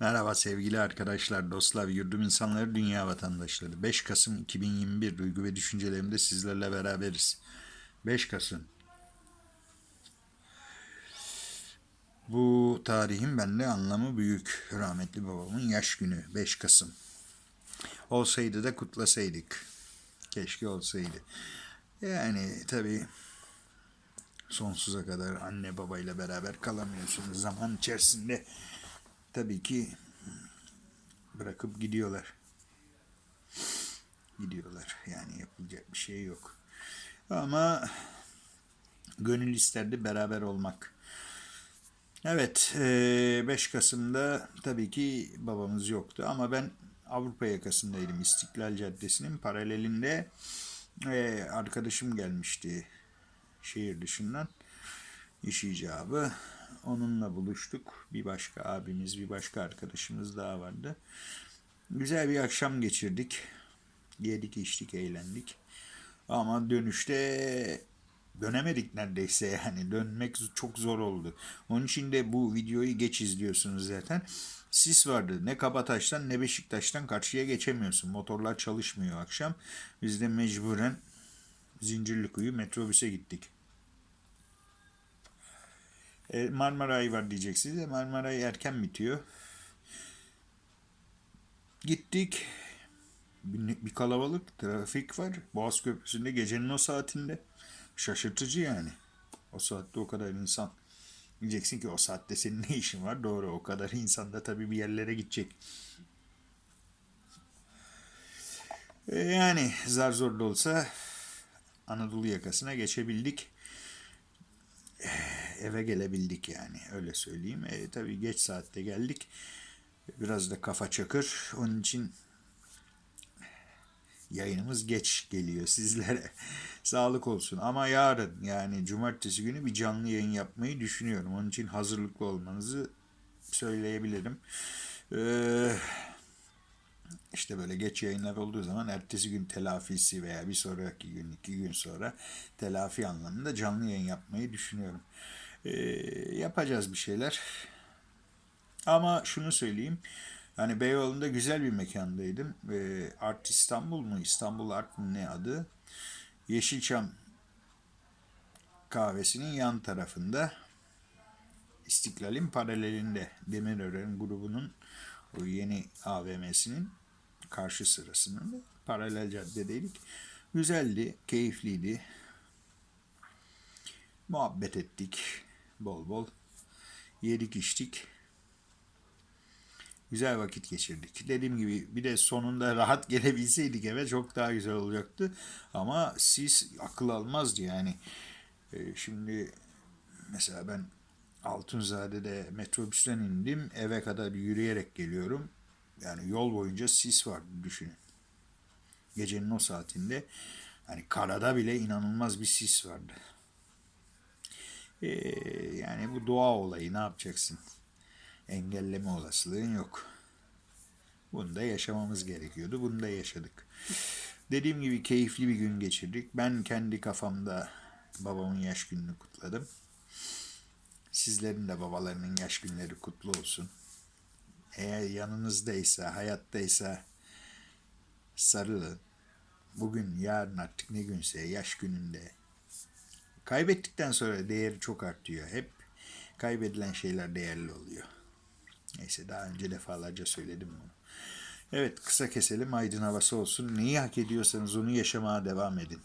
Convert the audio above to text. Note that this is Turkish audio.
Merhaba sevgili arkadaşlar, dostlar, yurdum insanları, dünya vatandaşları. 5 Kasım 2021 duygu ve düşüncelerimde sizlerle beraberiz. 5 Kasım. Bu tarihin bende anlamı büyük. Rahmetli babamın yaş günü 5 Kasım. Olsaydı da kutlasaydık. Keşke olsaydı. Yani tabii sonsuza kadar anne babayla beraber kalamıyorsunuz. Zaman içerisinde tabii ki bırakıp gidiyorlar. Gidiyorlar. Yani yapılacak bir şey yok. Ama gönül isterdi beraber olmak. Evet, eee, 5 Kasım'da tabii ki babamız yoktu ama ben Avrupa yakasındaydım. İstiklal Caddesi'nin paralelinde eee, arkadaşım gelmişti şehir dışından iş icabı. Onunla buluştuk. Bir başka abimiz, bir başka arkadaşımız daha vardı. Güzel bir akşam geçirdik. Yedik, içtik, eğlendik. Ama dönüşte dönemedik neredeyse yani. Dönmek çok zor oldu. Onun için de bu videoyu geç izliyorsunuz zaten. Sis vardı. Ne Kabataş'tan ne Beşiktaş'tan karşıya geçemiyorsun. Motorlar çalışmıyor akşam. Biz de mecburen Zincirlikuyu metrobüse gittik. E, Marmaray var diyeceksiniz. E, Marmaray erken bitiyor. Gittik. Bir, bir kalabalık, trafik var. Boğaz Köprüsü'nde gecenin o saatinde. Şaşırtıcı yani. O saatte o kadar insan. Diyeceksin ki o saatte senin ne işin var? Doğru o kadar insan da tabii bir yerlere gidecek. E, yani zar zor da olsa Anadolu yakasına geçebildik eve gelebildik yani öyle söyleyeyim. E, tabii geç saatte geldik. Biraz da kafa çakır. Onun için yayınımız geç geliyor sizlere. Sağlık olsun. Ama yarın yani cumartesi günü bir canlı yayın yapmayı düşünüyorum. Onun için hazırlıklı olmanızı söyleyebilirim. Ee, işte böyle geç yayınlar olduğu zaman ertesi gün telafisi veya bir sonraki gün, iki gün sonra telafi anlamında canlı yayın yapmayı düşünüyorum. Ee, yapacağız bir şeyler. Ama şunu söyleyeyim. Hani Beyoğlu'nda güzel bir mekandaydım. Ee, Art İstanbul mu? İstanbul Art mı ne adı? Yeşilçam kahvesinin yan tarafında İstiklal'in paralelinde Demirören grubunun o yeni AVM'sinin karşı sırasında paralel caddedeydik. Güzeldi, keyifliydi. Muhabbet ettik bol bol. Yedik içtik. Güzel vakit geçirdik. Dediğim gibi bir de sonunda rahat gelebilseydik eve çok daha güzel olacaktı. Ama siz akıl almazdı yani. Ee, şimdi mesela ben Altunzade'de metrobüsten indim. Eve kadar yürüyerek geliyorum. Yani yol boyunca sis var düşünün. Gecenin o saatinde hani karada bile inanılmaz bir sis vardı. Ee, yani bu doğa olayı ne yapacaksın? Engelleme olasılığın yok. Bunu da yaşamamız gerekiyordu. Bunu da yaşadık. Dediğim gibi keyifli bir gün geçirdik. Ben kendi kafamda babamın yaş gününü kutladım. Sizlerin de babalarının yaş günleri kutlu olsun. Eğer yanınızdaysa, hayattaysa sarılın. Bugün, yarın artık ne günse yaş gününde. Kaybettikten sonra değeri çok artıyor. Hep kaybedilen şeyler değerli oluyor. Neyse daha önce defalarca söyledim bunu. Evet kısa keselim aydın havası olsun. Neyi hak ediyorsanız onu yaşamaya devam edin.